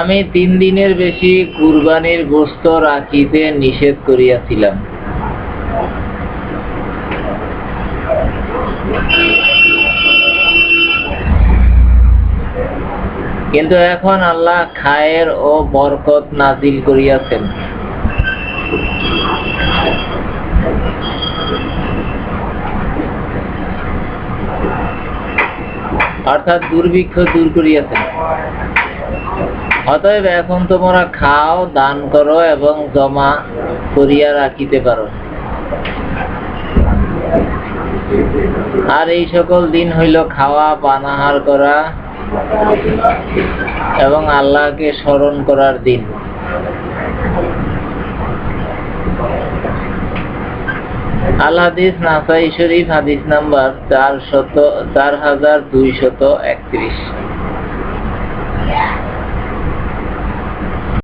আমি তিন দিনের বেশি কুরবানির গোস্ত রাখিতে নিষেধ করিয়াছিলাম। কিন্তু এখন আল্লাহ খায়ের ও বরকত নাজিল করিয়াছেন। অর্থাৎ দুর্ভিক্ষ দূর করিয়াছেন। অতএব এখন তোমরা খাও, দান করো এবং জমা করিয়া রাখিতে পারো। আর এই সকল দিন হইল খাওয়া, পানাহার করা এবং আল্লাহকে স্মরণ করার দিন। আল হাদিস নাসাই শরীফ হাদিস নাম্বার চার শত চার হাজার দুইশত একত্রিশ।